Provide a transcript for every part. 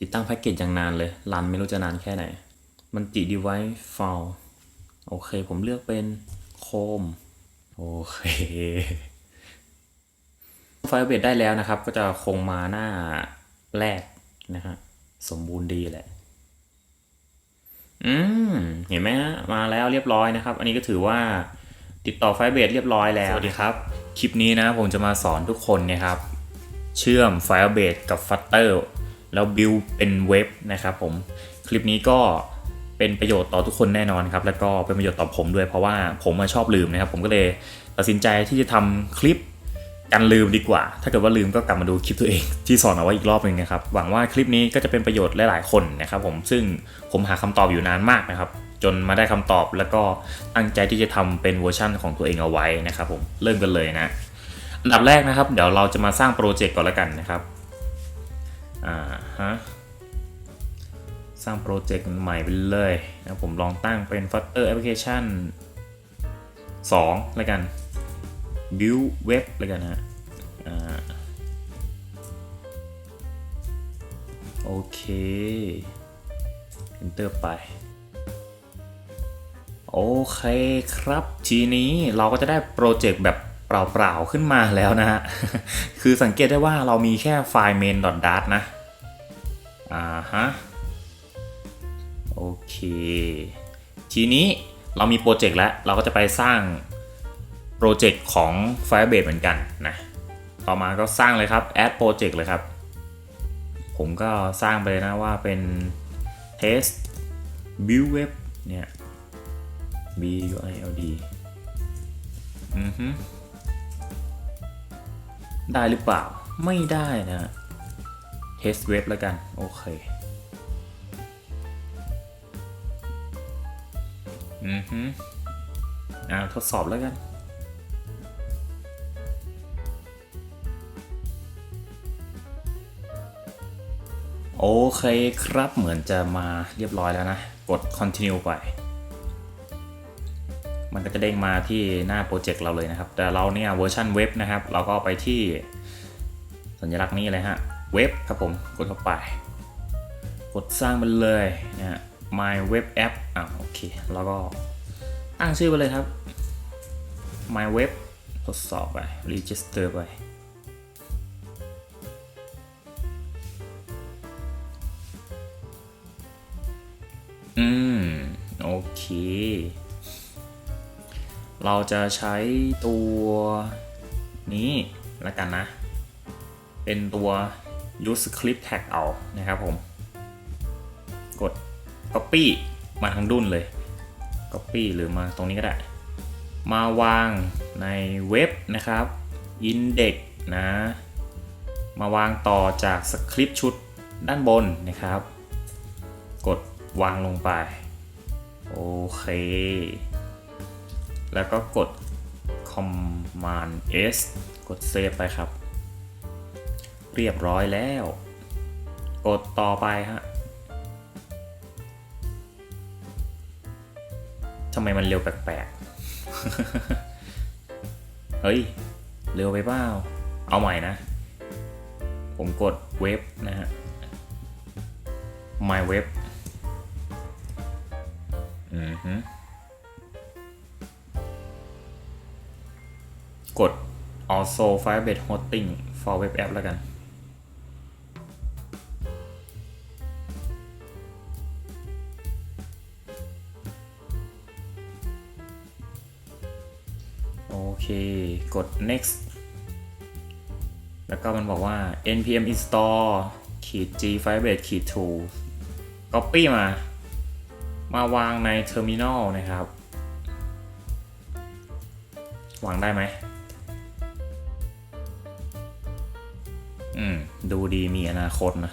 ติดตั้งแพ็กเกจอย่างนานเลย รันไม่รู้จะนานแค่ไหน มันติ device file โอเค ผมเลือกเป็นโคม โอเค ไฟล์เบสได้แล้วนะครับ ก็จะคงมาหน้าแรกนะฮะ สมบูรณ์ดีแหละ อืม เห็นไหมฮะ มาแล้วเรียบร้อยนะครับ อันนี้ก็ถือว่าติดต่อไฟล์เบสเรียบร้อยแล้ว สวัสดีครับ คลิปนี้นะผมจะมาสอนทุกคนนะครับ เชื่อมไฟล์เบสกับ Flutter แล้วบิวเป็นเว็บนะครับผมคลิปนี้ก็เป็นประโยชน์ต่อทุกคนแน่นอนครับ แล้วก็เป็นประโยชน์ต่อผมด้วยเพราะว่าผมมาชอบลืมนะครับ ผมก็เลยตัดสินใจที่จะทำคลิปกันลืมดีกว่า ถ้าเกิดว่าลืมก็กลับมาดูคลิปตัวเองที่สอนเอาไว้อีกรอบหนึ่งนะครับ หวังว่าคลิปนี้ก็จะเป็นประโยชน์หลายๆคนนะครับ ผมซึ่งผมหาคำตอบอยู่นานมากนะครับ จนมาได้คำตอบแล้วก็ตั้งใจที่จะทำเป็นเวอร์ชั่นของตัวเองเอาไว้นะครับ ผมเริ่มกันเลยนะ อันดับแรกนะครับ เดี๋ยวเราจะมาสร้างโปรเจกต์ก่อนแล้วกันนะครับ อ่าฮะสร้างโปรเจกต์ใหม่ไปเลยนะผมลองตั้งเป็น Flutter Application 2แล้วกัน Build Web แล้วกันนะฮะอ่าโอเค Enter ไป โอเคครับ ทีนี้เราก็จะได้โปรเจกต์แบบเปล่าๆ ขึ้นมาแล้วนะฮะ คือสังเกตได้ว่าเรามีแค่ไฟล์ main.dart นะ อ่าฮะ โอเค ทีนี้เรามีโปรเจกต์แล้ว เราก็จะไปสร้างโปรเจกต์ของ Firebase เหมือนกันนะ ต่อมาก็สร้างเลยครับ add project เลยครับ ผมก็สร้างไปเลยนะว่าเป็น test build web เนี่ย B U I L D อือฮึได้หรือเปล่า ไม่ได้นะ test web แล้วกัน โอเคอือฮึอ่าทดสอบแล้วกันโอเคครับเหมือนจะมาเรียบร้อยแล้วนะ กด continue ไป มันก็จะเด้งมาที่หน้าโปรเจกต์เราเลยนะครับ แต่เราเนี่ยเวอร์ชันเว็บนะครับ เราก็ไปที่สัญลักษณ์นี้เลยฮะ เว็บครับผมกดเข้าไป กดสร้างมันเลยนะฮะ my web app อะโอเค แล้วก็ตั้งชื่อไปเลยครับ my web ทดสอบไป register ไปอืม โอเค เราจะใช้ตัวนี้แล้วกันนะ เป็นตัว use script tag เอานะครับผม กด copy มาทางดุ้นเลย copy หรือมาตรงนี้ก็ได้ มาวางในเว็บนะครับ index นะ มาวางต่อจากสคริปต์ชุดด้านบนนะครับ กดวางลงไป โอเค แล้วก็กด Command S กดเซฟไปครับ เรียบร้อยแล้ว กดต่อไปฮะทำไมมันเร็วแปลกๆ เฮ้ย เร็วไปเปล่า เอาใหม่นะ ผมกดเว็บนะฮะ my web อือฮึกด also firebase hosting for web app แล้วกัน เคกด next แล้วก็มันบอกว่า npm install ขีด g firebase ขีด tool copy มา มาวางใน terminal นะครับ วางได้ไหม อืม ดูดีมีอนาคตนะ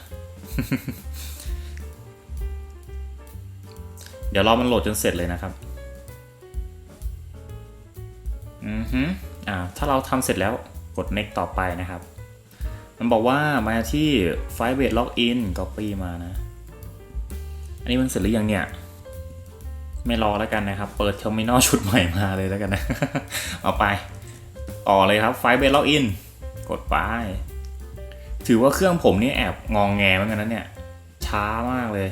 เดี๋ยวรอมันโหลดจนเสร็จเลยนะครับ อือฮึอ่าถ้าเราทำเสร็จแล้วกด next ต่อไปนะครับ มันบอกว่ามาที่ Firebase login copy มานะ อันนี้มันเสร็จหรือยังเนี่ย ไม่รอแล้วกันนะครับ เปิดเทอร์มินอลชุดใหม่มาเลยแล้วกันนะ เอาไปต่อเลยครับ Firebase login กดไป ถือว่าเครื่องผมนี่แอบงองแงเหมือนกันนะเนี่ย ช้ามากเลย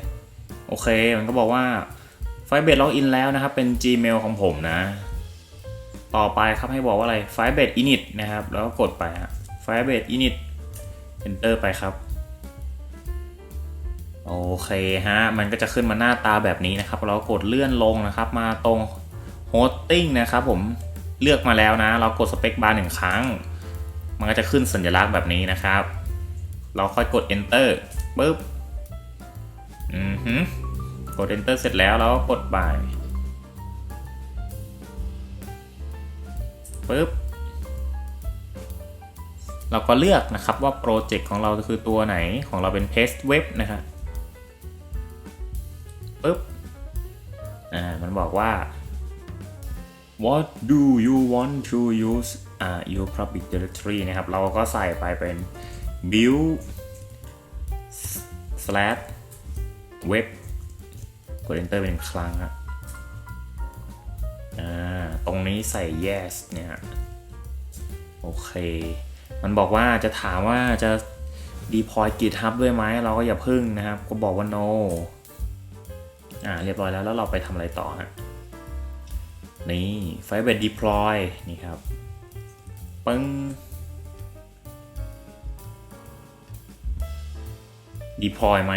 โอเค มันก็บอกว่าไฟเบสล็อกอินแล้วนะครับ เป็น Gmail ของผมนะ ต่อไปครับให้บอกว่าอะไรไฟเบส init นะครับ แล้วก็กดไปฮะไฟเบส init enter ไปครับ โอเคฮะ มันก็จะขึ้นมาหน้าตาแบบนี้นะครับ เรากดเลื่อนลงนะครับ มาตรง hosting นะครับผมเลือกมาแล้วนะ เรากดสเปคบาร์หนึ่งครั้ง มันก็จะขึ้นสัญลักษณ์แบบนี้นะครับ เราค่อยกด enter ปึ๊บ อือหือกด enter เสร็จแล้วเราก็กด by ปึ๊บเราก็เลือกนะครับว่าโปรเจกต์ของเราคือตัวไหนของเราเป็น test web นะครับปึ๊บอ่ามันบอกว่า what do you want to use อ่า your public directory นะครับ เราก็ใส่ไปเป็น build slash web กด enter เป็นครั้งอะอ่า ตรงนี้ใส่ yes เนี่ย โอเค มันบอกว่าจะถามว่าจะ deploy GitHub ด้วยไหม เราก็อย่าพึ่งนะครับ ก็บอกว่า no อ่า เรียบร้อยแล้วแล้วเราไปทำอะไรต่อฮะ นี่ Firebase deploy นี่ครับ ปึ้ง deploy ไหม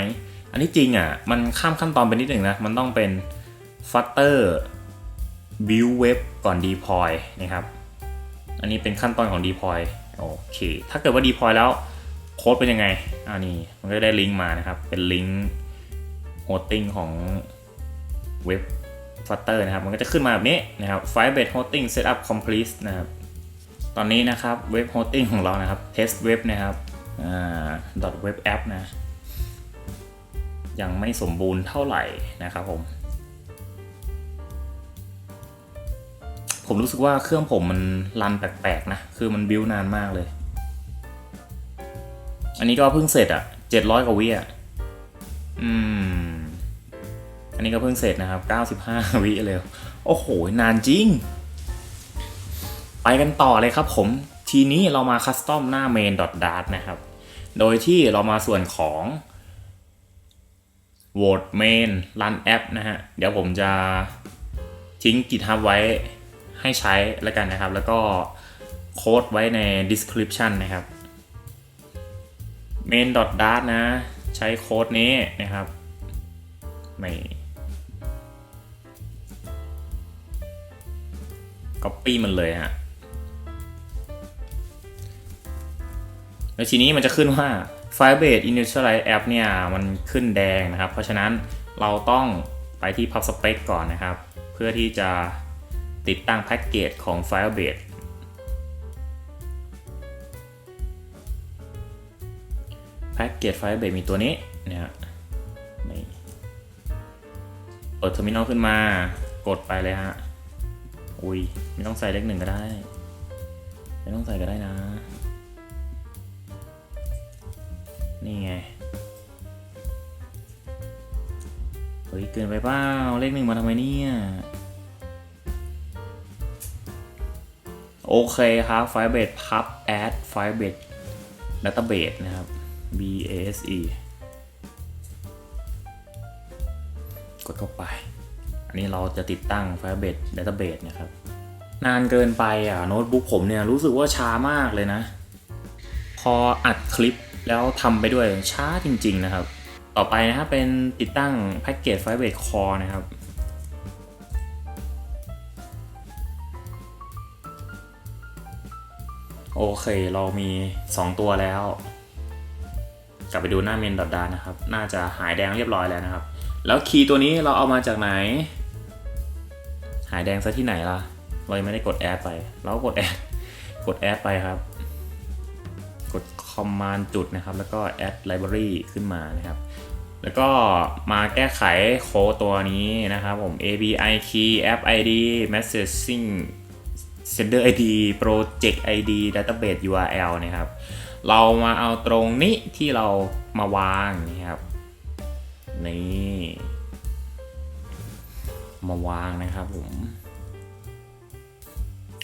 อันนี้จริงอะ มันข้ามขั้นตอนไปนิดหนึ่งนะ มันต้องเป็น flutter build web ก่อน deploy นะครับ อันนี้เป็นขั้นตอนของ deploy โอเค ถ้าเกิดว่า deploy แล้วโค้ดเป็นยังไงอ่านี่มันก็ได้ลิงก์มานะครับ เป็นลิงก์ hosting ของเว็บ Flutter นะครับ มันก็จะขึ้นมาแบบนี้นะครับ Firebase Hosting Setup Complete นะครับ ตอนนี้นะครับเว็บ hosting ของเรานะครับ test web นะครับอ่า .web app นะ ยังไม่สมบูรณ์เท่าไหร่นะครับผม ผมรู้สึกว่าเครื่องผมมันรันแปลกๆนะ คือมันบิวนานมากเลย อันนี้ก็เพิ่งเสร็จอะ700กว่าวิอะอืม อันนี้ก็เพิ่งเสร็จนะครับ95วิเลยโอ้โห นานจริง ไปกันต่อเลยครับผม ทีนี้เรามาคัสตอมหน้า main.dart นะครับ โดยที่เรามาส่วนของ vote main run app นะฮะ เดี๋ยวผมจะทิ้ง GitHub ไว้ ให้ใช้แล้วกันนะครับ แล้วก็โค้ดไว้ใน description นะครับ main.dart นะ ใช้โค้ดนี้นะครับไม่ copy มันเลยฮะแล้วทีนี้มันจะขึ้นว่า Firebase Initialize App เนี่ยมันขึ้นแดงนะครับ เพราะฉะนั้นเราต้องไปที่ PubSpec ก่อนนะครับ เพื่อที่จะ ติดตั้งแพ็กเกจของ Firebase แพ็กเกจ Firebase มีตัวนี้นะฮะเปิดเทอร์มินอลขึ้นมากดไปเลยฮะ อุ้ยไม่ต้องใส่เลขหนึ่งก็ได้ ไม่ต้องใส่ก็ได้นะ นี่ไงเฮ้ยเกินไปเปล่าเลขหนึ่งมาทำไมเนี่ย โอเคครับ Firebase pub add Firebase database นะครับ B A S E กดเข้าไป อันนี้เราจะติดตั้ง Firebase database นะครับ นานเกินไปอะโน้ตบุ๊กผมเนี่ยรู้สึกว่าช้ามากเลยนะ พออัดคลิปแล้วทำไปด้วยช้าจริง ๆ นะครับ ต่อไปนะครับเป็นติดตั้งแพ็กเกจ Firebase Core นะครับ โอเค เรามี 2 ตัวแล้ว กลับไปดูหน้าเมนดอทดานะครับ น่าจะหายแดงเรียบร้อยแล้วนะครับ แล้วคีย์ตัวนี้เราเอามาจากไหน หายแดงซะที่ไหนล่ะ เรายังไม่ได้กดแอดไป เรากดแอดกดแอดไปครับ กด command จุดนะครับ แล้วก็ add library ขึ้นมานะครับ แล้วก็มาแก้ไขโค้ดตัวนี้นะครับผม API key app ID messaging sender id project id database url นะครับ เรามาเอาตรงนี้ที่เรามาวางนะครับ นี่ มาวางนะครับผม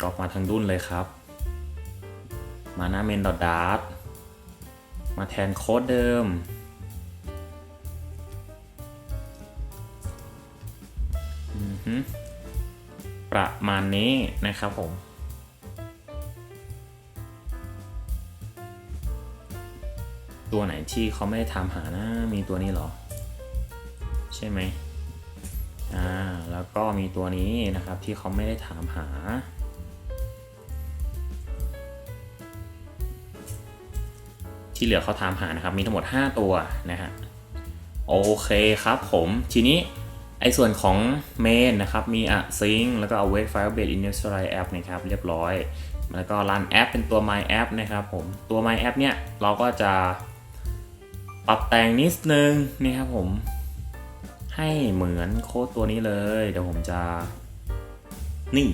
กรอกมาทั้งดุ้นเลยครับ มาหน้า main dart มาแทนโค้ดเดิมอือฮึ ประมาณนี้นะครับผม ตัวไหนที่เขาไม่ได้ทำหานะ มีตัวนี้เหรอ ใช่ไหมอ่าแล้วก็มีตัวนี้นะครับที่เขาไม่ได้ถามหา ที่เหลือเขาถามหานะครับ มีทั้งหมด 5 ตัวนะฮะโอเคครับผมทีนี้ ไอ้ส่วนของเมนนะครับ มีอะซิงแล้วก็เอา wait firebase initialize app นะครับ เรียบร้อย แล้วก็รันแอปเป็นตัว my app นะครับผม ตัว my app เนี่ย เราก็จะปรับแต่งนิดนึงนี่ครับผม ให้เหมือนโค้ดตัวนี้เลย เดี๋ยวผมจะ นี่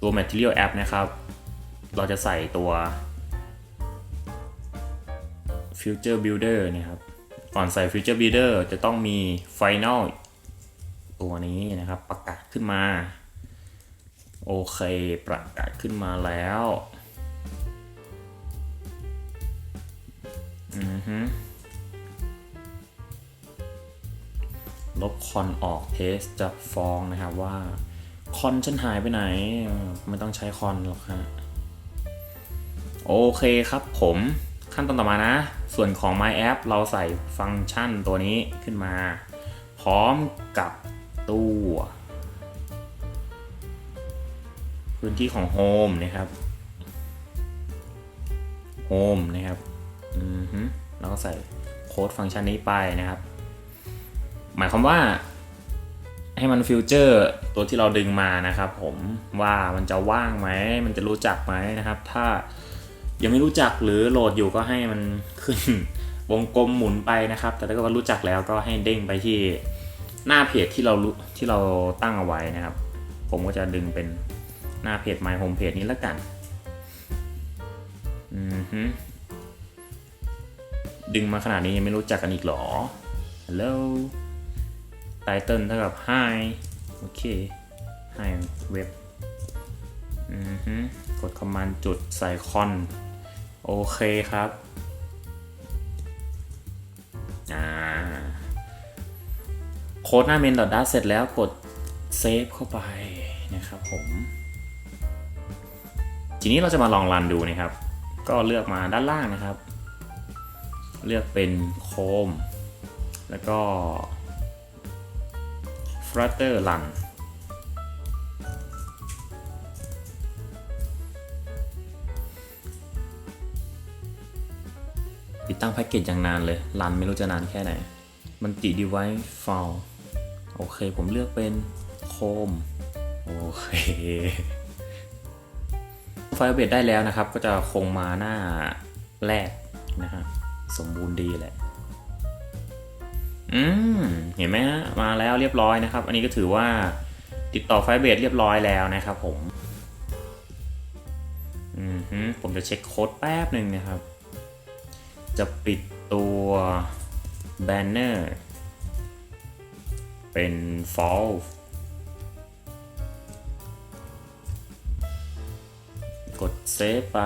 ตัว material app นะครับ เราจะใส่ตัว Future Builder นี่ครับ ก่อนใส่ Future Builder จะต้องมี Final ตัวนี้นะครับประกาศขึ้นมา โอเค ประกาศขึ้นมาแล้วอือฮึลบคอนออกเทสจะฟ้องนะครับว่าคอนฉันหายไปไหน ไม่ต้องใช้คอนหรอกฮะโอเคครับผม ขั้นตอนต่อมานะ ส่วนของ My App เราใส่ฟังก์ชันตัวนี้ขึ้นมา พร้อมกับตัว พื้นที่ของ Home นะครับ Home นะครับอือฮึแล้วก็ใส่โค้ดฟังก์ชันนี้ไปนะครับ หมายความว่าให้มันฟิวเจอร์ตัวที่เราดึงมานะครับผมว่ามันจะว่างไหม มันจะรู้จักไหมนะครับ ถ้า ยังไม่รู้จักหรือโหลดอยู่ก็ให้มันขึ้นวงกลมหมุนไปนะครับ แต่ถ้าเกิดว่ารู้จักแล้วก็ให้เด้งไปที่หน้าเพจที่เราที่เราตั้งเอาไว้นะครับ ผมก็จะดึงเป็นหน้าเพจ My Home Page นี้แล้วกันอือฮึดึงมาขนาดนี้ยังไม่รู้จักกันอีกหรอ Hello ไตเติลเท่ากับ Hi โอเค Hi เว็บ กดคอมมานด์จุดใส่คอน โอเคครับ โค้ดหน้าเมนดอทดัเสร็จแล้วกดเซฟเข้าไปนะครับผม ทีนี้เราจะมาลองรันดูนะครับ ก็เลือกมาด้านล่างนะครับ เลือกเป็นโคม แล้วก็ Flutter Run ติดตั้งแพ็กเกจอย่างนานเลย รันไม่รู้จะนานแค่ไหน มันติ device file โอเค ผมเลือกเป็นโคม โอเคไฟล์เบสได้แล้วนะครับ ก็จะคงมาหน้าแรกนะฮะ สมบูรณ์ดีแหละ อืม เห็นไหมฮะ มาแล้วเรียบร้อยนะครับ อันนี้ก็ถือว่าติดต่อไฟล์เบสเรียบร้อยแล้วนะครับผม อืมฮึผมจะเช็คโค้ดแป๊บหนึ่งนะครับ จะปิดตัว banner เป็น false กดเซฟไป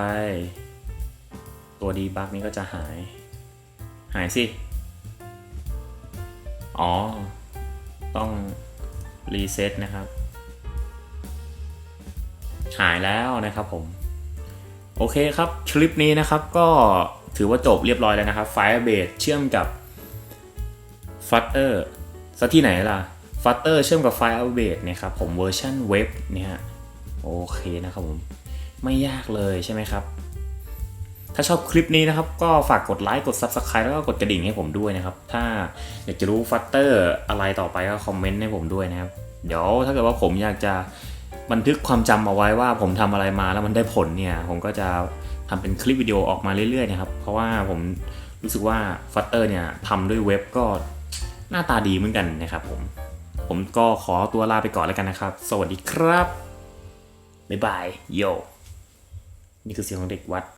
ตัวดีบักนี้ก็จะหาย หายสิ อ๋อ ต้องรีเซ็ตนะครับ หายแล้วนะครับผม โอเคครับ คลิปนี้นะครับก็ ถือว่าจบเรียบร้อยแล้วนะครับ Firebase เชื่อมกับ Flutter ซะที่ไหนล่ะ Flutter เชื่อมกับ Firebase เนี่ยครับผมเวอร์ชันเว็บเนี่ยโอเคนะครับผม ไม่ยากเลยใช่ไหมครับ ถ้าชอบคลิปนี้นะครับ ก็ฝากกดไลค์กด Subscribe แล้วก็กดกระดิ่งให้ผมด้วยนะครับ ถ้าอยากจะรู้ Flutter อะไรต่อไปก็คอมเมนต์ให้ผมด้วยนะครับ เดี๋ยวถ้าเกิดว่าผมอยากจะบันทึกความจำเอาไว้ว่าผมทำอะไรมาแล้วมันได้ผลเนี่ย ผมก็จะ ทำเป็นคลิปวิดีโอออกมาเรื่อยๆนะครับ เพราะว่าผมรู้สึกว่า Flutter เนี่ยทำด้วยเว็บก็หน้าตาดีเหมือนกันนะครับผม ผมก็ขอตัวลาไปก่อนแล้วกันนะครับ สวัสดีครับ บ๊ายบาย โย นี่คือเสียงของเด็กวัด